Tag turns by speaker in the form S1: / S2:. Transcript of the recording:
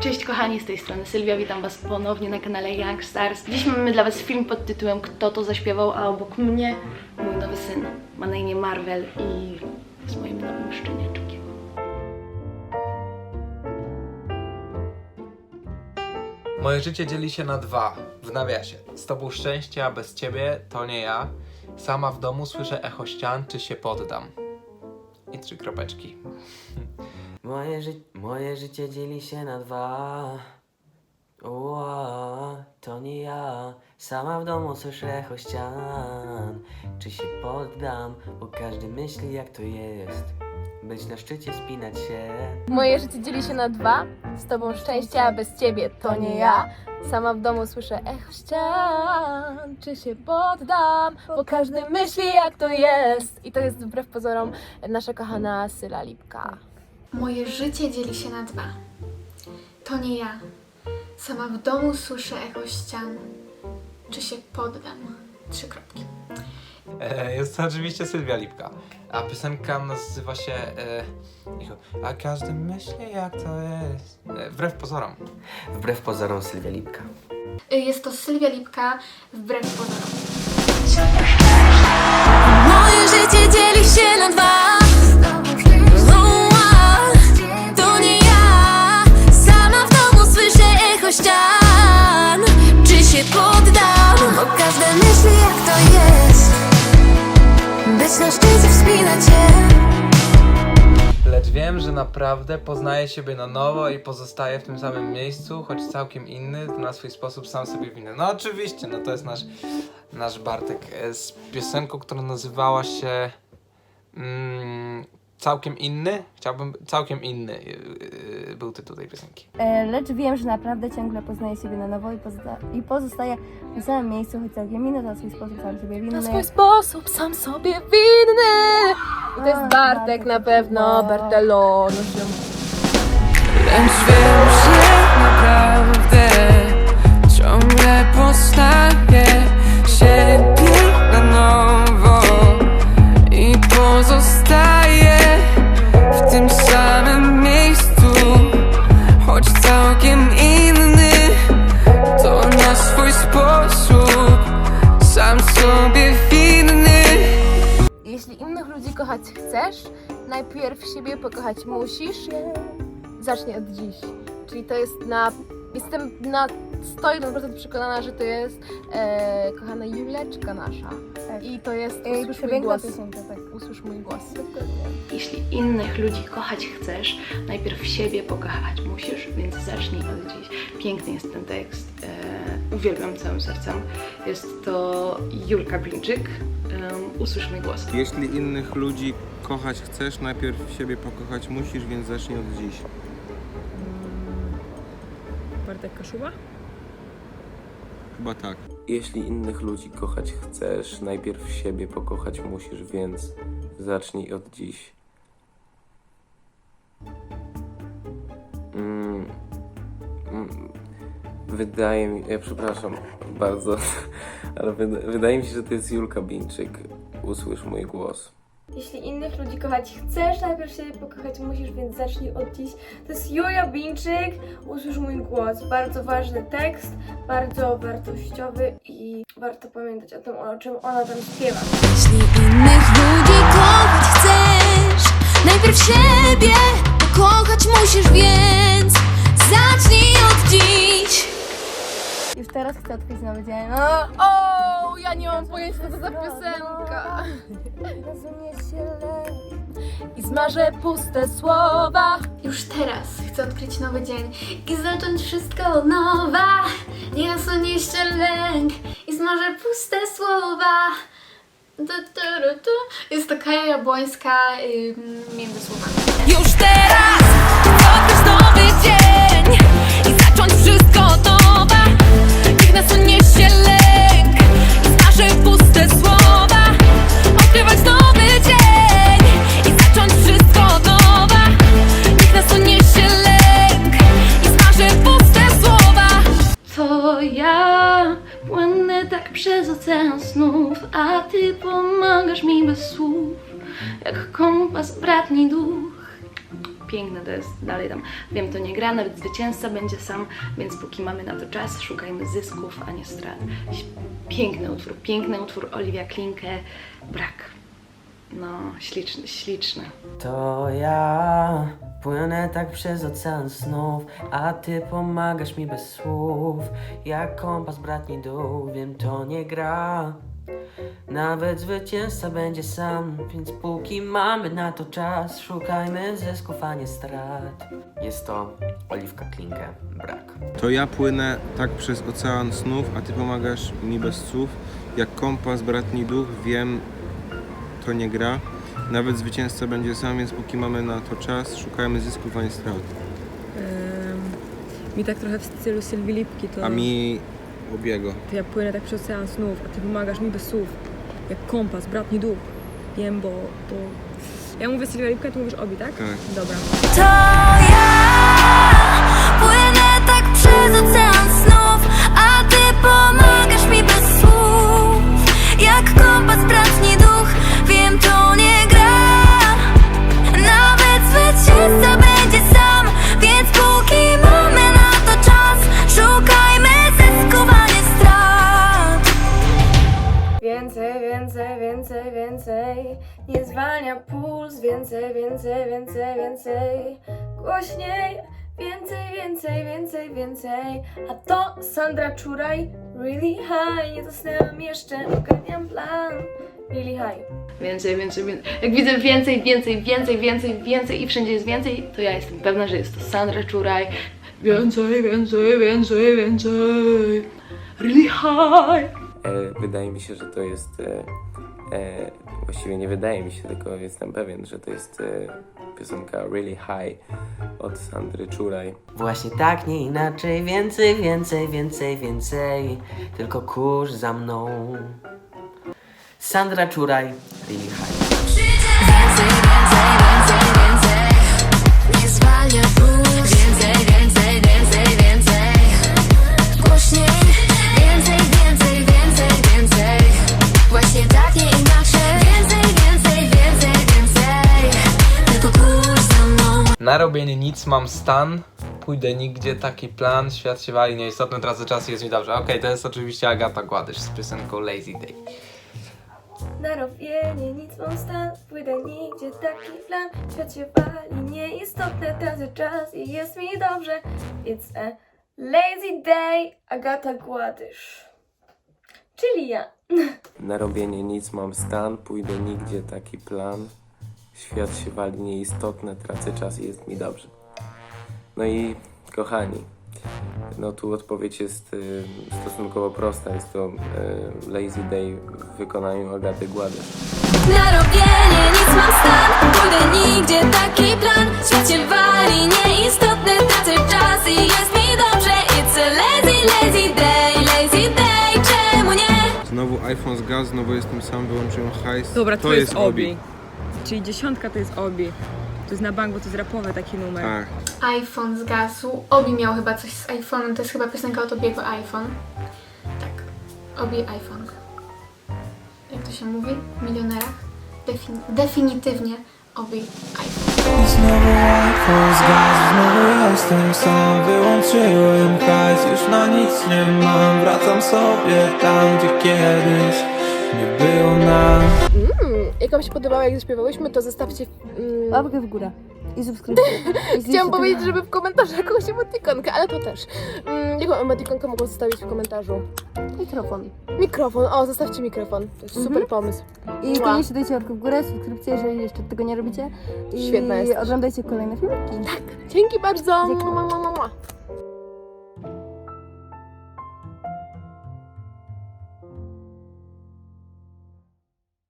S1: Cześć kochani, z tej strony Sylwia, witam Was ponownie na kanale Young Stars. Dziś mamy dla Was film pod tytułem Kto to zaśpiewał, a obok mnie mój nowy syn. Ma na imię Marvel i jest moim nowym szczeniaczkiem.
S2: Moje życie dzieli się na dwa, w nawiasie. Z tobą szczęście, a bez ciebie to nie ja. Sama w domu słyszę echo ścian, czy się poddam. I trzy kropeczki.
S3: Moje, ży- moje życie dzieli się na dwa. Ua, to nie ja. Sama w domu słyszę echo ścian. Czy się poddam, bo każdy myśli jak to jest. Być na szczycie, spinać się.
S4: Moje życie dzieli się na dwa. Z tobą szczęście, a bez ciebie to nie ja. Sama w domu słyszę echo ścian. Czy się poddam? Bo każdy myśli jak to jest. I to jest wbrew pozorom nasza kochana Syla Lipka.
S5: Moje życie dzieli się na dwa. To nie ja. Sama w domu słyszę echo ścian. Czy się poddam? Trzy kropki.
S2: E, jest to oczywiście Sylwia Lipka. A piosenka nazywa się... E, a każdy myśli jak to jest. E, wbrew pozorom.
S3: Wbrew pozorom Sylwia Lipka.
S5: Y, Jest to Sylwia Lipka, wbrew pozorom.
S6: Moje życie dzieli się na dwa
S2: naprawdę poznaję siebie na nowo i pozostaję w tym samym miejscu, choć całkiem inny, na swój sposób sam sobie winny. No oczywiście, no to jest nasz, nasz Bartek e, z piosenką, która nazywała się mm, Całkiem inny. Chciałbym, całkiem inny yy, yy, był tytuł tej piosenki.
S4: E, Lecz wiem, że naprawdę ciągle poznaję siebie na nowo i, pozosta- i pozostaję w tym samym miejscu, choć całkiem inny, na swój sposób sam sobie winny.
S6: Na swój sposób sam sobie winny
S4: I to jest Bartek na pewno,
S6: Bartelo
S7: Lecz wiem, że naprawdę. Ciągle poznaję siebie
S4: Jeśli innych ludzi kochać chcesz, najpierw siebie pokochać musisz. Zacznij od dziś. Czyli to jest na. Jestem na 101% przekonana, że to jest e, kochana Juleczka nasza. I to jest Usłysz mój głos. Usłysz mój głos.
S1: Jeśli innych ludzi kochać chcesz, najpierw siebie pokochać musisz, więc zacznij od dziś. Piękny jest ten tekst, e, uwielbiam całym sercem. Jest to Julka Blinczyk, um, usłysz mój głos.
S8: Jeśli innych ludzi kochać chcesz, najpierw siebie pokochać musisz, więc zacznij od dziś.
S9: Bartek Kaszuba?
S8: Chyba tak.
S10: Jeśli innych ludzi kochać chcesz, najpierw siebie pokochać musisz, więc zacznij od dziś. Wydaje mi ja przepraszam bardzo, ale wyda, wydaje mi się, że to jest Julka Bińczyk. Usłysz mój głos.
S11: Jeśli innych ludzi kochać chcesz, najpierw siebie pokochać musisz, więc zacznij od dziś. To jest Julia Bińczyk, usłysz mój głos. Bardzo ważny tekst, bardzo wartościowy i warto pamiętać o tym, o czym ona tam śpiewa.
S6: Jeśli innych ludzi kochać chcesz Najpierw siebie pokochać musisz, więc Zacznij od dziś
S4: Już teraz chcę odkryć nowy dzień. No, o, ja nie mam pojęcia, co to za piosenka. Rozumie się lęk i zmarzę puste słowa.
S5: Już teraz chcę odkryć nowy dzień i zacząć wszystko od nowa. Nie nasunie się lęk i zmarzę puste słowa. Du, du, du, du. Jest to Kaja Jabłońska między słowami.
S6: Już teraz
S1: jak kompas bratni duch. piękne to jest, dalej tam, wiem, to nie gra, nawet zwycięzca będzie sam, więc póki mamy na to czas, szukajmy zysków, a nie strat. Piękny utwór, piękny utwór Olivia Klinke, brak. No, śliczny, śliczny.
S3: To ja płynę tak przez ocean snów, a ty pomagasz mi bez słów. Jak kompas bratni dół, wiem to nie gra. Nawet zwycięzca będzie sam, więc póki mamy na to czas, szukajmy zysków, a nie strat. Jest to Oliwka Klinkę, brak.
S8: To ja płynę tak przez ocean snów, a ty pomagasz mi bez słów. Jak kompas, bratni duch, wiem, to nie gra. Nawet zwycięzca będzie sam, więc póki mamy na to czas, szukajmy zysków, a nie strat.
S9: Mi tak trochę w stylu Sylwii Lipki, to,
S8: A mi obiego.
S9: to ja płynę tak przez ocean snów, a ty pomagasz mi bez słów. Jak kompas, bratni duch. Wiem, bo to... Ja mówię Sylwia Lipka, ty mówisz Obi, tak?
S8: Tak.
S9: Dobra.
S6: To ja płynę tak przez ocean snów, a ty pomagasz mi bez słów. Jak kompas bratni
S11: więcej, więcej, więcej, więcej. Głośniej, więcej, więcej, więcej, więcej. A to Sandra Czuraj, really high. Nie zasnęłam jeszcze, ogarniam plan. Really high.
S1: Więcej, więcej, więcej. Jak widzę więcej, więcej, więcej, więcej, więcej i wszędzie jest więcej, to ja jestem pewna, że jest to Sandra Czuraj. Więcej, więcej, więcej, więcej. Really high.
S10: E, wydaje mi się, że to jest. E, e, właściwie nie wydaje mi się, tylko jestem pewien, że to jest e, piosenka Really High od Sandry Czuraj.
S3: Właśnie tak, nie inaczej, więcej, więcej, więcej, więcej. Tylko kurz za mną. Sandra Czuraj, really high.
S6: Więcej, więcej, więcej, więcej Nie zwalnia mną
S2: Na robienie nic mam stan, pójdę nigdzie, taki plan, świat się wali, nieistotne, tracę czas i jest mi dobrze. Okej, to jest oczywiście Agata Gładysz z piosenką Lazy Day.
S11: Na robienie nic mam stan, pójdę nigdzie, taki plan. Świat się wali, nieistotne, tracę czas i jest mi dobrze. It's a lazy day, Agata Gładysz. Czyli ja.
S10: Na robienie nic mam stan, pójdę nigdzie, taki plan. Świat się wali nieistotne, tracę czas i jest mi dobrze. No i kochani, no tu odpowiedź jest y, stosunkowo prosta. Jest to y, Lazy Day w wykonaniu Agaty Gładysz.
S6: Na robienie nic mam stan Pójdę nigdzie, taki plan Świat się wali, nieistotne Tracę czas i jest mi dobrze It's a lazy, lazy day Lazy day, czemu nie?
S8: Znowu iPhone zgasł, znowu jestem sam, wyłączyłem hajs.
S9: Dobra, to, jest Obi. Czyli dziesiątka to jest Obi. To jest na bank, bo to jest rapowy taki numer.
S8: Tak.
S5: iPhone zgasł. Obi miał chyba coś z iPhone'em, to jest chyba piosenka od Obiego iPhone. Tak, Obi iPhone. Jak to się mówi? W milionerach? Defin- definitywnie Obi iPhone.
S7: Znowu iPhone zgasł, znowu jestem sam Wyłączyłem hajs, już na nic nie mam Wracam sobie tam, gdzie kiedyś nie było nas
S4: Mm, jak Wam się podobało, jak zaśpiewałyśmy, to zostawcie... Mm,
S11: Łapkę w górę. I subskrypcję.
S4: Chciałam powiedzieć, żeby w komentarzach jakąś emotikonkę, ale to też. Mm, jaką emotikonkę mogą zostawić w komentarzu?
S11: Mikrofon.
S4: Mikrofon, o, zostawcie mikrofon. To jest super pomysł.
S11: I
S4: Mua.
S11: koniecznie dajcie łapkę w górę, subskrypcję, jeżeli jeszcze tego nie robicie. I
S4: Świetna jesteś.
S11: oglądajcie kolejne filmiki.
S4: Dzięki bardzo!
S11: Dzięki.
S4: Mua, mua, mua, mua.